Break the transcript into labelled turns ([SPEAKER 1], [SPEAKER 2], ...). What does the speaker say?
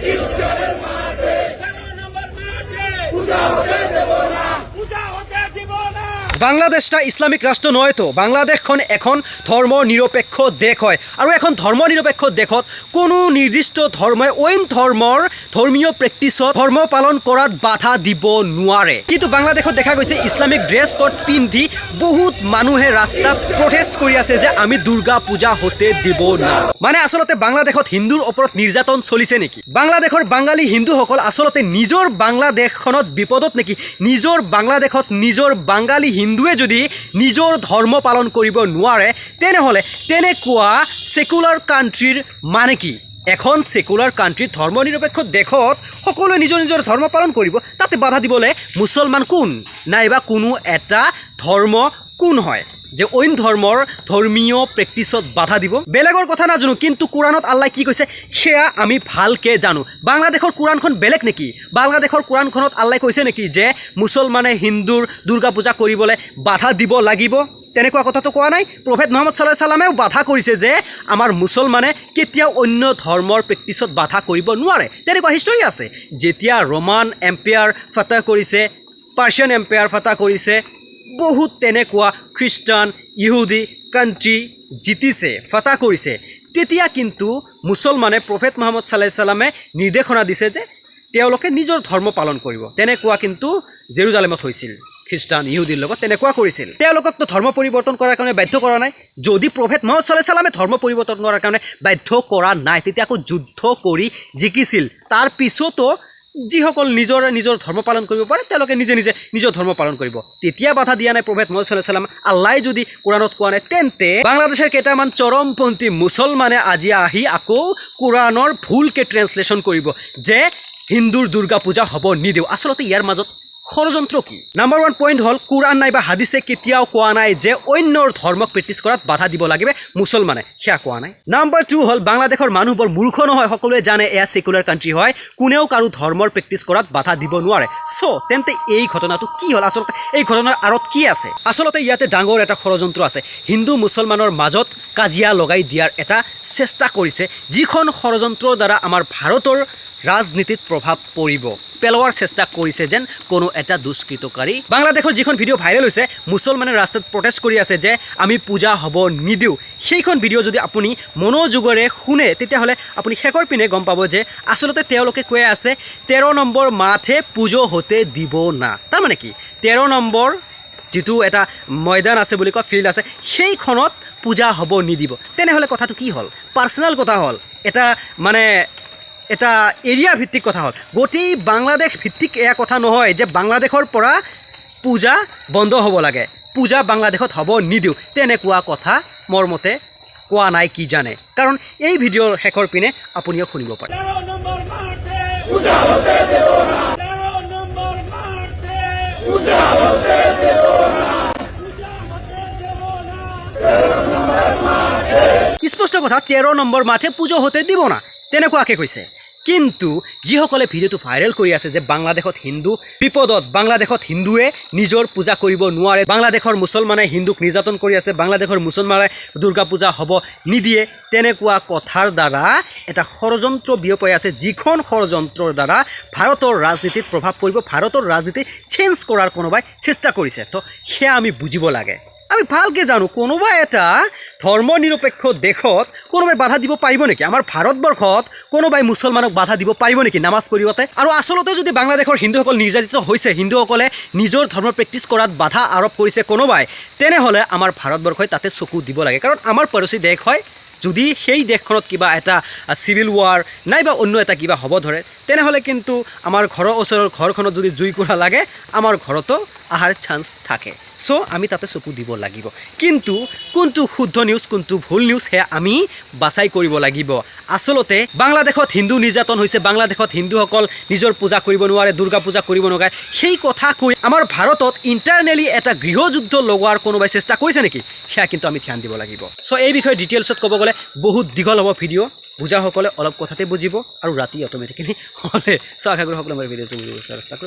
[SPEAKER 1] e o বাংলাদেশটা Islamic ৰাষ্ট্ৰ নহয় তো। বাংলাদেশখন এখন ধৰ্ম নিৰপেক্ষ দেশ হয়। আৰু এখন ধৰ্ম নিৰপেক্ষ দেশত কোনো নিৰ্দিষ্ট ধৰ্মই অইন ধৰ্মৰ ধৰ্মীয় প্ৰেক্টিছত ধৰ্ম পালন কৰাত বাধা দিব নোৱাৰে। কিন্তু বাংলাদেশত দেখা গৈছে ইছলামিক ড্ৰেছ কোড পিন্ধি বহুত মানুহে ৰাস্তাত প্ৰটেষ্ট কৰি আছে যে আমি দুৰ্গা পূজা হতে দিব না। মানে আচলতে বাংলাদেশত হিন্দুৰ ওপৰত নিৰ্যাতন চলিছে নেকি? বাংলাদেশৰ বাঙালী হিন্দুসকল আচলতে নিজৰ বাংলাদেশখনত বিপদত নেকি? নিজৰ বাংলাদেশত নিজৰ বাঙালী হিন্দুৱে যদি নিজৰ ধৰ্ম পালন কৰিব নোৱাৰে, তেনেহ'লে তেনেকুৱা ছেকুলাৰ কাণ্ট্ৰিৰ মানে কি? এখন ছেকুলাৰ কাণ্ট্ৰিত ধৰ্ম নিৰপেক্ষ দেশত সকলোৱে নিজৰ নিজৰ ধৰ্ম পালন কৰিব, তাতে বাধা দিবলৈ মুছলমান কোন? নাইবা কোনো এটা ধৰ্ম কোন হয়? যে অইন ধৰ্মৰ ধৰ্মীয় প্ৰেক্টিছত বাধা দিব। বেলেগৰ কথা নাজানো, কিন্তু কোৰাণত আল্লাই কি কৈছে, সেয়া আমি ভালকৈ জানো। বাংলাদেশৰ কোৰাণখন বেলেগ নেকি? বাংলাদেশৰ কোৰাণখনত আল্লাই কৈছে নেকি যে, মুছলমানে হিন্দুৰ দুৰ্গা পূজা কৰিবলৈ বাধা দিব লাগিব? তেনেকুৱা কথাটো কোৱা নাই। প্ৰভেট মহম্মদ চাল্লাহ চালামেও বাধা কৰিছে যে, আমাৰ মুছলমানে কেতিয়াও অন্য ধৰ্মৰ প্ৰেক্টিছত বাধা কৰিব নোৱাৰে। তেনেকুৱা হিষ্টৰী আছে। যেতিয়া ৰোমান এম্পায়াৰ ফাটাহ কৰিছে, পাৰ্চিয়ান এম্পায়াৰ ফাটাহ কৰিছে বহুত তেনেকুৱা খ্ৰীষ্টান, ইহুদী কাণ্ট্ৰি জিতিছে, ফাটা কৰিছে। তেতিয়া কিন্তু মুছলমানে প্ৰফেট মহম্মদ চাল্লাহ চালামে নিৰ্দেশনা দিছে যে তেওঁলোকে নিজৰ ধৰ্ম পালন কৰিব। তেনেকুৱা কিন্তু জেৰুজালেমত হৈছিল। খ্ৰীষ্টান, ইহুদীৰ লগত তেনেকুৱা কৰিছিল। তেওঁলোককতো ধৰ্ম পৰিৱৰ্তন কৰাৰ কাৰণে বাধ্য কৰা নাই। যদি প্ৰভেট মহম্মদ চাল্লাহ চালামে ধৰ্ম পৰিৱৰ্তন কৰাৰ কাৰণে বাধ্য কৰা নাই, তেতিয়া আকৌ যুদ্ধ কৰি জিকিছিল। তাৰ পিছতো যিসকল নিজৰ নিজৰ ধৰ্ম পালন কৰিব নিজে নিজে নিজৰ ধৰ্ম পালন কৰিব। তেতিয়া বাধা দিয়া নাই প্ৰভেদ মহম্মদ চাল্লাহ যদি কোৰাণত কোৱা নাই, তেন্তে বাংলাদেশৰ কেইটামান চৰমপন্থী মুছলমানে আজি আহি আকৌ কোৰাণৰ ভুলকৈ ট্ৰেঞ্চলেশ্যন কৰিব, যে হিন্দুৰ দুৰ্গা পূজা হ'ব নিদিওঁ। আচলতে ইয়াৰ মাজত ষড়যন্ত্ৰ কি? নাম্বাৰ ওৱান পইণ্ট হ'ল কোৰাণ নাইবা হাদিছে কেতিয়াও কোৱা নাই যে অন্যৰ ধৰ্মক প্ৰেক্টিছ কৰাত বাধা দিব লাগিব মুছলমানে। সেয়া কোৱা নাই। নাম্বাৰ টু হ'ল, বাংলাদেশৰ মানুহ বৰ মূৰ্খ নহয়, সকলোৱে জানে এয়া ছেকুলাৰ কাণ্ট্ৰি হয়, কোনেও কাৰো ধৰ্মৰ প্ৰেক্টিছ কৰাত বাধা দিব নোৱাৰে। চ' তেন্তে এই ঘটনাটো কি হ'ল? আচলতে এই ঘটনাৰ আঁৰত কি আছে? আচলতে ইয়াতে ডাঙৰ এটা ষড়যন্ত্ৰ আছে। হিন্দু মুছলমানৰ মাজত কাজিয়া লগাই দিয়াৰ এটা চেষ্টা কৰিছে, যিখন ষড়যন্ত্ৰৰ দ্বাৰা আমাৰ ভাৰতৰ ৰাজনীতিত প্ৰভাৱ পৰিব। পেলোৱাৰ চেষ্টা কৰিছে যেন কোনো এটা দুষ্কৃতকাৰী বাংলাদেশৰ যিখন ভিডিঅ' ভাইৰেল হৈছে, মুছলমানে ৰাস্তাত প্ৰটেষ্ট কৰি আছে যে আমি পূজা হ'ব নিদিওঁ। সেইখন ভিডিঅ' যদি আপুনি মনোযোগেৰে শুনে, তেতিয়াহ'লে আপুনি শেষৰ পিনে গম পাব যে আচলতে তেওঁলোকে কৈ আছে, তেৰ নম্বৰ মাথে পুজো হতে দিব না। তাৰমানে কি? তেৰ নম্বৰ যিটো এটা ময়দান আছে বুলি কয় ফিল্ড আছে, সেইখনত পূজা হ'ব নিদিব। তেনেহ'লে কথাটো কি হ'ল? পাৰ্চনেল কথা হ'ল। এটা মানে এটা এৰিয়া ভিত্তিক কথা হ'ল। গোটেই বাংলাদেশ ভিত্তিক এয়া কথা নহয় যে বাংলাদেশৰ পৰা পূজা বন্ধ হ'ব লাগে। পূজা বাংলাদেশত হ'ব নিদিওঁ। তেনেকুৱা কথা মোৰ মতে কোৱা নাই, কি জানে। কাৰণ এই ভিডিঅ'ৰ শেষৰ পিনে আপুনিও শুনিব পাৰে। স্পষ্ট কথা, তেৰ নম্বৰ মাঠে পুজো হতে দিব না। তেনেকুৱাকৈ কৈছে। কিন্তু যিসকলে ভিডিঅ'টো ভাইৰেল কৰি আছে যে বাংলাদেশত হিন্দু বিপদত, বাংলাদেশত হিন্দুৱে নিজৰ পূজা কৰিব নোৱাৰে, বাংলাদেশৰ মুছলমানে হিন্দুক নিৰ্যাতন কৰি আছে, বাংলাদেশৰ মুছলমানে দুৰ্গা পূজা হ'ব নিদিয়ে, তেনেকুৱা কথাৰ দ্বাৰা এটা ষড়যন্ত্ৰ বিয়পাই আছে, যিখন ষড়যন্ত্ৰৰ দ্বাৰা ভাৰতৰ ৰাজনীতিত প্ৰভাৱ পৰিব, ভাৰতৰ ৰাজনীতি চেঞ্জ কৰাৰ কোনোবাই চেষ্টা কৰিছে। তো সেয়া আমি বুজিব লাগে। আমি ভালকৈ জানো কোনোবা এটা ধৰ্ম নিৰপেক্ষ দেশত কোনোবাই বাধা দিব পাৰিব নেকি? আমাৰ ভাৰতবৰ্ষত কোনোবাই মুছলমানক বাধা দিব পাৰিব নেকি নামাজ পঢ়িবতে? আৰু আচলতে যদি বাংলাদেশৰ হিন্দুসকল নিৰ্যাতিত হৈছে, হিন্দুসকলে নিজৰ ধৰ্ম প্ৰেক্টিছ কৰাত বাধা আৰোপ কৰিছে কোনোবাই তেনেহ'লে আমাৰ ভাৰতবৰ্ষই তাতে চকু দিব লাগে। কাৰণ আমাৰ পড়োচী দেশ হয়, যদি সেই দেশখনত কিবা এটা চিভিল ৱাৰ নাইবা অন্য এটা কিবা হ'ব ধৰে, তেনেহ'লে কিন্তু আমাৰ ঘৰৰ ওচৰৰ ঘৰখনত যদি জুইকুৰা লাগে, আমাৰ ঘৰতো অহাৰ চান্স থাকে। চ' আমি তাতে চকু দিব লাগিব। কিন্তু, কোনটো শুদ্ধ নিউজ কোনটো ভুল নিউজ সেয়া আমি বাছাই কৰিব লাগিব। আচলতে, বাংলাদেশত হিন্দু নিৰ্যাতন হৈছে, বাংলাদেশত হিন্দুসকল নিজৰ পূজা কৰিব নোৱাৰে, দুৰ্গা পূজা কৰিব নোৱাৰে সেই কথা কৈ আমাৰ ভাৰতত ইণ্টাৰনেলি এটা গৃহযুদ্ধ লগোৱাৰ কোনোবাই চেষ্টা কৰিছে নেকি? সেয়া কিন্তু আমি ধ্যান দিব লাগিব। চ' এই বিষয়ে ডিটেইলছত ক'ব গ'লে বহুত দীঘল হ'ব ভিডিঅ' বুজাসকলে অলপ কথাতে বুজিব আৰু ৰাতি অট'মেটিকেলি হ'লে। চ' আশা কৰোঁ ভিডিঅ'টো বুজিব চেষ্টা কৰিব